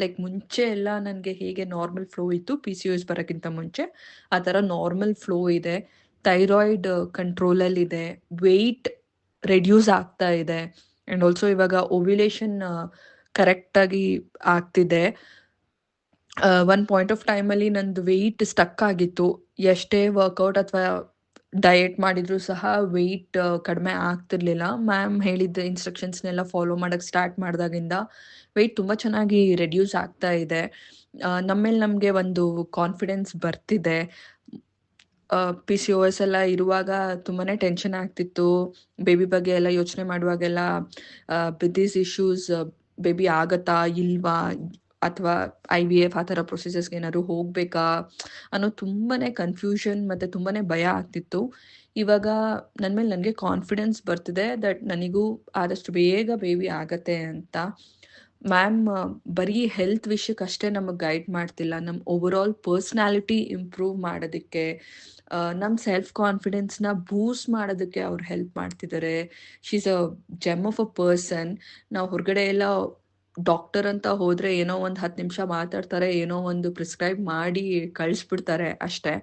Like ಮುಂಚೆ ಎಲ್ಲ ನನಗೆ ಹೇಗೆ ನಾರ್ಮಲ್ ಫ್ಲೋ ಇತ್ತು ಪಿ ಸಿ ಎಸ್ ಬರೋಕ್ಕಿಂತ ಮುಂಚೆ ಆ ಥರ ನಾರ್ಮಲ್ ಫ್ಲೋ ಇದೆ. ಥೈರಾಯ್ಡ್ ಕಂಟ್ರೋಲಲ್ಲಿದೆ ವೆಯ್ಟ್ ರೆಡ್ಯೂಸ್ ಆಗ್ತಾ ಇದೆ. ಆ್ಯಂಡ್ ಆಲ್ಸೋ ಇವಾಗ ಓವ್ಯುಲೇಷನ್ ಕರೆಕ್ಟಾಗಿ ಆಗ್ತಿದೆ. ಒನ್ ಪಾಯಿಂಟ್ ಆಫ್ ಟೈಮಲ್ಲಿ ನಂದು ವೆಯ್ಟ್ ಸ್ಟಕ್ ಆಗಿತ್ತು. ಎಷ್ಟೇ ವರ್ಕೌಟ್ ಅಥವಾ ಡಯಟ್ ಮಾಡಿದ್ರು ಸಹ ವೆಯ್ಟ್ ಕಡಿಮೆ ಆಗ್ತಿರ್ಲಿಲ್ಲ. ಮ್ಯಾಮ್ ಹೇಳಿದ್ದ ಇನ್ಸ್ಟ್ರಕ್ಷನ್ಸ್ನೆಲ್ಲ ಫಾಲೋ ಮಾಡೋಕ್ಕೆ ಸ್ಟಾರ್ಟ್ ಮಾಡಿದಾಗಿಂದ ವೆಯ್ಟ್ ತುಂಬ ಚೆನ್ನಾಗಿ ರೆಡ್ಯೂಸ್ ಆಗ್ತಾ ಇದೆ. ನಮ್ಮ ಮೇಲೆ ನಮಗೆ ಒಂದು ಕಾನ್ಫಿಡೆನ್ಸ್ ಬರ್ತಿದೆ. ಪಿ ಸಿ ಓ ಎಸ್ ಎಲ್ಲ ಇರುವಾಗ ತುಂಬಾ ಟೆನ್ಷನ್ ಆಗ್ತಿತ್ತು. ಬೇಬಿ ಬಗ್ಗೆ ಎಲ್ಲ ಯೋಚನೆ ಮಾಡುವಾಗೆಲ್ಲ ಬಿದ್ದೀಸ್ ಇಶ್ಯೂಸ್ ಬೇಬಿ ಆಗತ್ತಾ, ಇಲ್ವಾ? ಅಥವಾ ಐ ವಿ ಎಫ್ ಆ ಥರ ಪ್ರೊಸೀಜರ್ಸ್ಗೆ ಏನಾದ್ರು ಹೋಗಬೇಕಾ? ಅನ್ನೋ ತುಂಬಾ ಕನ್ಫ್ಯೂಷನ್ ಮತ್ತು ತುಂಬಾ ಭಯ ಆಗ್ತಿತ್ತು. ಇವಾಗ ನನ್ನ ಮೇಲೆ ನನಗೆ ಕಾನ್ಫಿಡೆನ್ಸ್ ಬರ್ತಿದೆ ದಟ್ ನನಗೂ ಆದಷ್ಟು ಬೇಗ ಬೇಬಿ ಆಗತ್ತೆ ಅಂತ. ಮ್ಯಾಮ್ ಬರೀ ಹೆಲ್ತ್ ವಿಷಯಕ್ಕಷ್ಟೇ ನಮಗೆ ಗೈಡ್ ಮಾಡ್ತಿಲ್ಲ. ನಮ್ಮ ಓವರಾಲ್ ಪರ್ಸ್ನಾಲಿಟಿ ಇಂಪ್ರೂವ್ ಮಾಡೋದಕ್ಕೆ ನಮ್ಮ ಸೆಲ್ಫ್ ಕಾನ್ಫಿಡೆನ್ಸ್ನ ಬೂಸ್ಟ್ ಮಾಡೋದಕ್ಕೆ ಅವ್ರು ಹೆಲ್ಪ್ ಮಾಡ್ತಿದ್ದಾರೆ. She's a gem of a person ನಾವು ಹೊರಗಡೆ ಎಲ್ಲ ಡಾಕ್ಟರ್ ಅಂತ ಹೋದ್ರೆ ಏನೋ ಒಂದು ಹತ್ತು ನಿಮಿಷ ಮಾತಾಡ್ತಾರೆ ಏನೋ ಒಂದು ಪ್ರಿಸ್ಕ್ರೈಬ್ ಮಾಡಿ ಕಳಿಸ್ಬಿಡ್ತಾರೆ ಅಷ್ಟೇ.